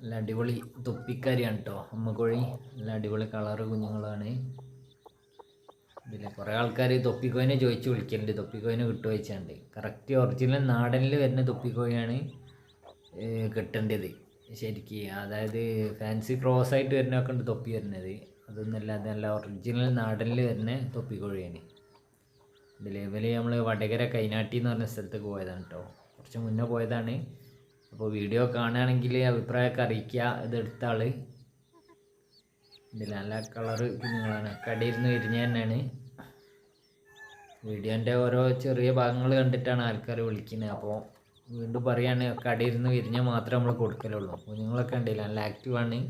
നല്ല അടിപൊളി തൊപ്പിക്കാരിയാണ് കേട്ടോ അമ്മക്കോഴി നല്ല അടിപൊളി കളറ് കുഞ്ഞുങ്ങളാണ്. ഇതിൽ കുറേ ആൾക്കാർ തൊപ്പിക്കോയിനെ ചോദിച്ച് വിളിക്കലുണ്ട്. തൊപ്പിക്കോയിനെ കിട്ടുമോ വെച്ചാണ്ട് കറക്റ്റ് ഒറിജിനൽ നാടനിൽ വരുന്ന തൊപ്പിക്കോയാണ് കിട്ടേണ്ടത്. ശരിക്ക് അതായത് ഫാൻസി ക്രോസ് ആയിട്ട് വരുന്നതൊക്കെ ഉണ്ട് തൊപ്പി വരുന്നത്. അതൊന്നല്ല അതല്ല ഒറിജിനൽ നാടനിൽ വരുന്ന തൊപ്പിക്കോഴിയാണ്. ഇതിൽ നമ്മൾ വടകര കൈനാട്ടി എന്ന് പറഞ്ഞ സ്ഥലത്തേക്ക് പോയതാണ് കേട്ടോ കുറച്ച് മുന്നേ പോയതാണ്. അപ്പോൾ വീഡിയോ കാണുകയാണെങ്കിൽ അഭിപ്രായമൊക്കെ അറിയിക്കുക. ഇത് ആൾ ഇതിൽ നല്ല കളറ് കുഞ്ഞുങ്ങളാണ്. കടയിരുന്ന് വിരിഞ്ഞ തന്നെയാണ്. വീഡിയോന്റെ ഓരോ ചെറിയ ഭാഗങ്ങൾ കണ്ടിട്ടാണ് ആൾക്കാർ വിളിക്കുന്നത്. അപ്പോൾ വീണ്ടും പറയാണ് കടയിരുന്ന് വിരിഞ്ഞാൽ മാത്രമേ നമ്മൾ കൊടുക്കലുള്ളൂ. കുഞ്ഞുങ്ങളൊക്കെ ഉണ്ടല്ലോ നല്ല ആക്റ്റീവാണ്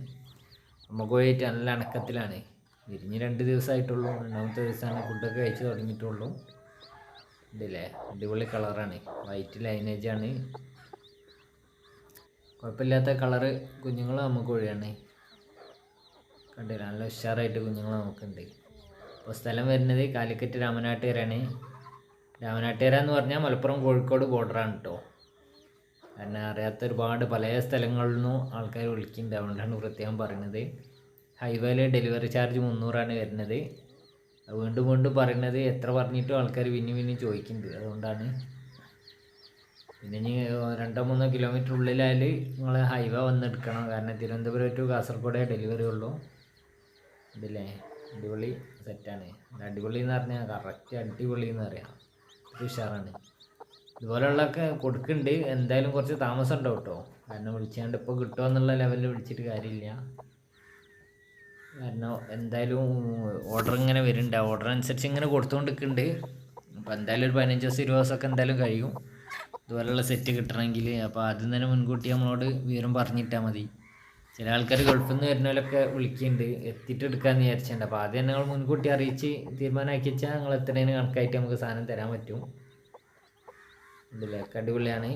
നമുക്ക് പോയിട്ട് നല്ല അണക്കത്തിലാണ്. വിരിഞ്ഞ് രണ്ട് ദിവസമായിട്ടുള്ളൂ രണ്ടാമത്തെ ദിവസമാണ് ഫുഡൊക്കെ കഴിച്ച് തുടങ്ങിയിട്ടുള്ളൂ. ഇതില്ലേ അടിപൊളി കളറാണ് വൈറ്റ് ലൈനേജാണ് കുഴപ്പമില്ലാത്ത കളറ് കുഞ്ഞുങ്ങൾ നമുക്ക് വഴിയാണ് കണ്ടില്ല നല്ല ഉഷാറായിട്ട് കുഞ്ഞുങ്ങൾ നമുക്കുണ്ട്. അപ്പോൾ സ്ഥലം വരുന്നത് കാലിക്കറ്റ് രാമനാട്ടുകരയാണ്. രാമനാട്ടുകര എന്ന് പറഞ്ഞാൽ മലപ്പുറം കോഴിക്കോട് ബോർഡറാണ് കേട്ടോ കാരണം അറിയാത്ത ഒരുപാട് പല സ്ഥലങ്ങളിൽ നിന്നും ആൾക്കാർ വിളിക്കുന്നുണ്ട്. അതുകൊണ്ടാണ് പ്രത്യേകം പറയുന്നത്. ഹൈവേയിൽ ഡെലിവറി ചാർജ് മുന്നൂറാണ് വരുന്നത്. വീണ്ടും വീണ്ടും പറയുന്നത് എത്ര പറഞ്ഞിട്ടും ആൾക്കാർ പിന്നെ പിന്നെ ചോദിക്കുന്നുണ്ട്. അതുകൊണ്ടാണ് പിന്നെ ഇനി രണ്ടോ മൂന്നോ കിലോമീറ്റർ ഉള്ളിലായാൽ നിങ്ങൾ ഹൈവേ വന്നെടുക്കണം. കാരണം തിരുവനന്തപുരം ടു കാസർഗോഡേ ഡെലിവറി ഉള്ളൂ. ഇതില്ലേ? അടിപൊളി സെറ്റാണ് അടിപൊളി എന്ന് പറഞ്ഞാൽ കറക്റ്റ് അടിപൊളി എന്ന് പറയാം. ഉഷാറാണ്. ഇതുപോലെയുള്ളതൊക്കെ കൊടുക്കുന്നുണ്ട് എന്തായാലും കുറച്ച് താമസം ഉണ്ടാവും കേട്ടോ കാരണം വിളിച്ചാണ്ട് ഇപ്പോൾ കിട്ടുമോ എന്നുള്ള ലെവലിൽ വിളിച്ചിട്ട് കാര്യമില്ല. കാരണം എന്തായാലും ഓർഡർ ഇങ്ങനെ വരുന്നുണ്ട് ഓർഡർ അനുസരിച്ച് ഇങ്ങനെ കൊടുത്തുകൊണ്ടിരിക്കുന്നുണ്ട് അപ്പോൾ എന്തായാലും ഒരു പതിനഞ്ച് ദിവസം ഇരുപത് ദിവസമൊക്കെ എന്തായാലും കഴിയും. ഇതുപോലെയുള്ള സെറ്റ് കിട്ടണമെങ്കിൽ അപ്പോൾ ആദ്യം തന്നെ മുൻകൂട്ടി നമ്മളോട് വിവരം പറഞ്ഞിട്ടാൽ മതി. ചില ആൾക്കാർ ഗൾഫിൽ നിന്ന് വരുന്നവരൊക്കെ വിളിക്കുന്നുണ്ട്. എത്തിയിട്ട് എടുക്കാമെന്ന് വിചാരിച്ചിട്ടുണ്ട്. അപ്പോൾ ആദ്യം ഞങ്ങൾ മുൻകൂട്ടി അറിയിച്ച് തീരുമാനമാക്കി വെച്ചാൽ ഞങ്ങൾ എത്രയും കണക്കായിട്ട് നമുക്ക് സാധനം തരാൻ പറ്റും. ഇതില്ലേ അടിപൊളിയാണ്.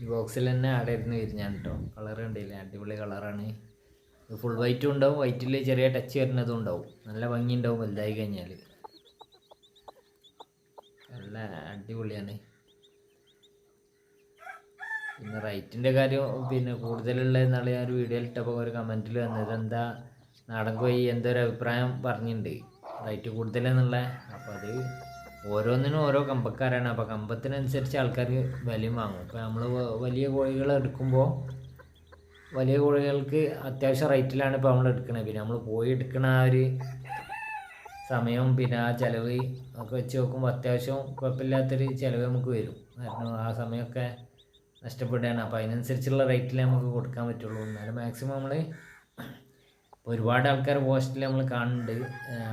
ഈ ബോക്സിൽ തന്നെ ആടെ ഇരുന്ന് വിരിഞ്ഞാണ് കേട്ടോ കളർ ഉണ്ടല്ലേ അടിപൊളി കളറാണ് ഫുൾ വൈറ്റും ഉണ്ടാവും. വൈറ്റിൽ ചെറിയ ടച്ച് വരുന്നതും ഉണ്ടാവും. നല്ല ഭംഗി ഉണ്ടാവും വലുതായി കഴിഞ്ഞാൽ അടിപൊളിയാണ്. പിന്നെ റൈറ്റിന്റെ കാര്യം പിന്നെ കൂടുതലുള്ള എന്നാൽ ഞാൻ ഒരു വീഡിയോ ഇട്ടപ്പോൾ ഒരു കമന്റിൽ വന്നത് എന്താ നാടൻ കോഴി എന്തൊരു അഭിപ്രായം പറഞ്ഞിട്ടുണ്ട് റൈറ്റ് കൂടുതലെന്നുള്ള. അപ്പോൾ അത് ഓരോന്നിനും ഓരോ കമ്പക്കാരാണ്. അപ്പോൾ കമ്പത്തിനനുസരിച്ച് ആൾക്കാർ വിലയും വാങ്ങും. ഇപ്പോൾ നമ്മൾ വലിയ കോഴികൾ എടുക്കുമ്പോൾ വലിയ കോഴികൾക്ക് അത്യാവശ്യം റേറ്റിലാണ് ഇപ്പോൾ നമ്മൾ എടുക്കുന്നത് പിന്നെ നമ്മൾ പോയി എടുക്കുന്ന ആ ഒരു സമയവും പിന്നെ ആ ചിലവ് ഒക്കെ വെച്ച് നോക്കുമ്പോൾ അത്യാവശ്യം കുഴപ്പമില്ലാത്തൊരു ചിലവ് നമുക്ക് വരും. കാരണം ആ സമയമൊക്കെ നഷ്ടപ്പെടുകയാണ്. അപ്പോൾ അതിനനുസരിച്ചുള്ള റേറ്റിൽ നമുക്ക് കൊടുക്കാൻ പറ്റുള്ളൂ. എന്നാലും മാക്സിമം നമ്മൾ ഒരുപാട് ആൾക്കാർ പോസ്റ്റിൽ നമ്മൾ കാണുന്നുണ്ട്.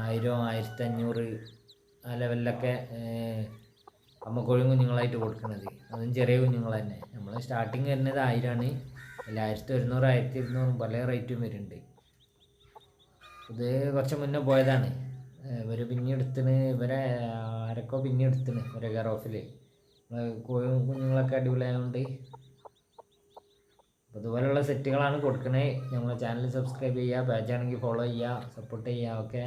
ആയിരം ആയിരത്തി അഞ്ഞൂറ് ആ ലെവലിലൊക്കെ അമ്മക്കോഴിയും കുഞ്ഞുങ്ങളായിട്ട് കൊടുക്കുന്നത്. അതും ചെറിയ കുഞ്ഞുങ്ങൾ തന്നെ. നമ്മൾ സ്റ്റാർട്ടിങ് വരുന്നത് ആയിരമാണ് അല്ല ആയിരത്തി ഒരുന്നൂറ് ആയിരത്തി ഇരുന്നൂറും പല റേറ്റും വരുന്നുണ്ട്. ഇത് കുറച്ച് മുന്നേ പോയതാണ്. ഇവർ പിന്നെ എടുത്തിന് ഇവരെ ആരൊക്കെ പിന്നെ എടുത്തിന് ഇവരെ കെയർ ഓഫിൽ കോഴിയും കുഞ്ഞുങ്ങളൊക്കെ അടിപൊളിയായതുകൊണ്ട് അതുപോലെയുള്ള സെറ്റുകളാണ് കൊടുക്കണേ. നമ്മളെ ചാനൽ സബ്സ്ക്രൈബ് ചെയ്യുക പേജാണെങ്കിൽ ഫോളോ ചെയ്യുക സപ്പോർട്ട് ചെയ്യുക ഓക്കെ